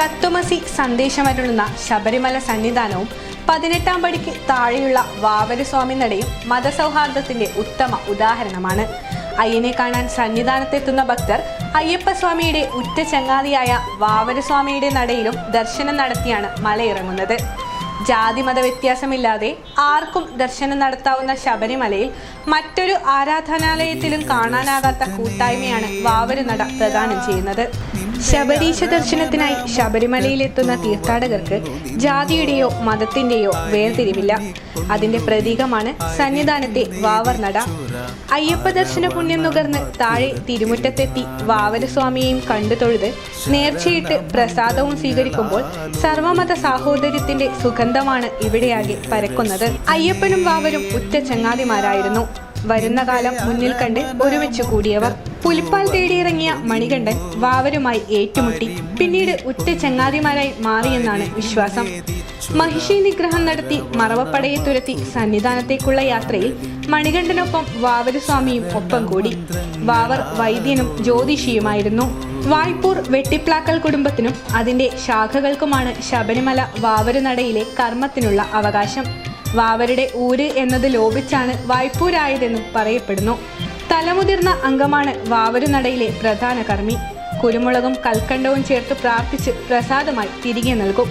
തത്വമസി സന്ദേശമരുളുന്ന ശബരിമല സന്നിധാനവും പതിനെട്ടാം പടിക്ക് താഴെയുള്ള വാവരസ്വാമി നടയും മതസൗഹാർദ്ദത്തിന്റെ ഉത്തമ ഉദാഹരണമാണ്. അയ്യനെ കാണാൻ സന്നിധാനത്തെത്തുന്ന ഭക്തർ അയ്യപ്പസ്വാമിയുടെ ഉറ്റ ചങ്ങാതിയായ വാവരസ്വാമിയുടെ നടയിലും ദർശനം നടത്തിയാണ് മലയിറങ്ങുന്നത്. ജാതിമത വ്യത്യാസമില്ലാതെ ആർക്കും ദർശനം നടത്താവുന്ന ശബരിമലയിൽ മറ്റൊരു ആരാധനാലയത്തിലും കാണാനാകാത്ത കൂട്ടായ്മയാണ് വാവരുനട പ്രദാനം ചെയ്യുന്നത്. ശബരീശ ദർശനത്തിനായി ശബരിമലയിലെത്തുന്ന തീർത്ഥാടകർക്ക് ജാതിയുടെയോ മതത്തിന്റെയോ വേർതിരിവില്ല. അതിന്റെ പ്രതീകമാണ് സന്നിധാനത്തെ വാവർനട അയ്യപ്പ ദർശന പുണ്യം നുകർന്ന് താഴെ തിരുമുറ്റത്തെത്തി വാവരസ്വാമിയെയും കണ്ടു തൊഴുത് നേർച്ചയിട്ട് പ്രസാദവും സ്വീകരിക്കുമ്പോൾ സർവമത സാഹോദര്യത്തിന്റെ സുഗന്ധമാണ് ഇവിടെയാകെ പരക്കുന്നത്. അയ്യപ്പനും വാവരും ഉറ്റ ചങ്ങാതിമാരായിരുന്നു. വരുന്ന കാലം മുന്നിൽ കണ്ട് ഒരുമിച്ച് കൂടിയവർ. പുലിപ്പാൽ തേടിയിറങ്ങിയ മണികണ്ഠൻ വാവരുമായി ഏറ്റുമുട്ടി. പിന്നീട് ഉറ്റ ചങ്ങാതിമാരായി മാറിയെന്നാണ് വിശ്വാസം. മഹിഷി നിഗ്രഹം നടത്തി മറവപ്പടയെ തുരത്തി സന്നിധാനത്തേക്കുള്ള യാത്രയിൽ മണികണ്ഠനൊപ്പം വാവരുസ്വാമിയും ഒപ്പം കൂടി. വാവർ വൈദ്യനും ജ്യോതിഷിയുമായിരുന്നു. വായ്പൂർ വെട്ടിപ്ലാക്കൽ കുടുംബത്തിനും അതിന്റെ ശാഖകൾക്കുമാണ് ശബരിമല വാവരുനടയിലെ കർമ്മത്തിനുള്ള അവകാശം. വാവരുടെ ഊര് എന്നത് ലോപിച്ചാണ് വായ്പൂരായതെന്നും പറയപ്പെടുന്നു. തലമുതിർന്ന അംഗമാണ് വാവരുനടയിലെ പ്രധാന കർമ്മി. കുരുമുളകും കൽക്കണ്ടവും ചേർത്ത് പ്രാർത്ഥിച്ച് പ്രസാദമായി തിരികെ നൽകും.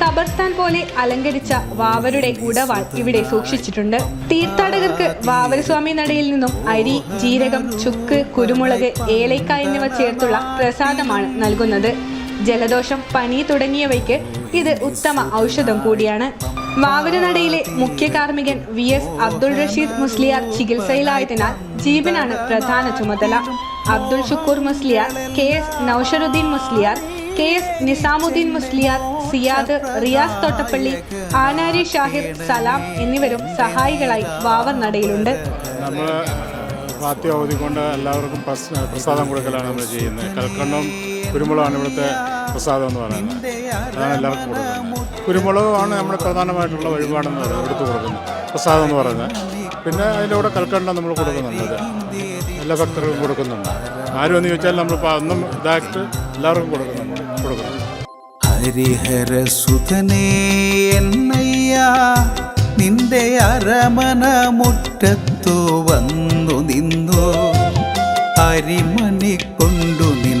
ഖബർസ്ഥാൻ പോലെ അലങ്കരിച്ച വാവരുടെ ഉടവാൾ ഇവിടെ സൂക്ഷിച്ചിട്ടുണ്ട്. തീർത്ഥാടകർക്ക് വാവരസ്വാമി നടയിൽ നിന്നും അരി ജീരകം ചുക്ക് കുരുമുളക് ഏലയ്ക്ക എന്നിവ ചേർത്തുള്ള പ്രസാദമാണ് നൽകുന്നത്. ജലദോഷം പനി തുടങ്ങിയവയ്ക്ക് ഇത് ഉത്തമ ഔഷധം കൂടിയാണ്. വാവരനടയിലെ മുഖ്യ കാർമ്മികൻ വി എസ് അബ്ദുൾ റഷീദ് മുസ്ലിയാർ ചികിത്സയിലായതിനാൽ ജീവനാണ് പ്രധാന ചുമതല. Abdul Shukoor Musliyar K S Nausharuddin Musliyar K S Nizamuddin Musliyar Siyad Riyas Thottappally Anari Shahir Salam എന്നിവരും സഹായികളായി വാവർ നടയിലുണ്ട്. നമ്മൾ എല്ലാവർക്കും പ്രസാദം കൊടുക്കലാണ് നമ്മൾ ചെയ്യുന്നത്. കൽക്കണ്ടവും കുരുമുളകാണ് ഇവിടുത്തെ പ്രസാദം എന്ന് പറയുന്നത്. അതാണ് എല്ലാവർക്കും കൊടുക്കുന്നത്. കുരുമുളകാണ് നമ്മുടെ പ്രധാനമായിട്ടുള്ള വഴിപാടെന്ന് പറയുന്നത് എടുത്തു കൊടുക്കുന്നത്. പ്രസാദം എന്ന് പറയുന്നത്. പിന്നെ അതിന്റെ കൂടെ കൽക്കണ്ടം നമ്മൾ കൊടുക്കുന്നുണ്ട് എല്ലാ ഭക്തർക്കും കൊടുക്കുന്നുണ്ട്. ആരും എന്ന് ചോദിച്ചാൽ നമ്മൾ അന്നും ഇതായിട്ട് എല്ലാവർക്കും കൊടുക്കുന്നുണ്ട്. കൊടുക്കുന്നു ഹരിഹരസുതനേ എന്നയ്യാ നിന്റെ അരമന മുറ്റത്തു വന്നു നിന്നു. അരിമണി കൊണ്ടു നിൻ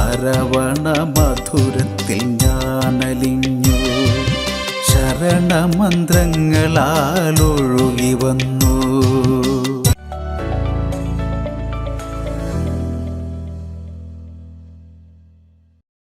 അരവണ മധുരത്തിൽ ഞാനലിഞ്ഞു. ശരണമന്ത്രങ്ങളാൽ ഒഴുകി വന്നു.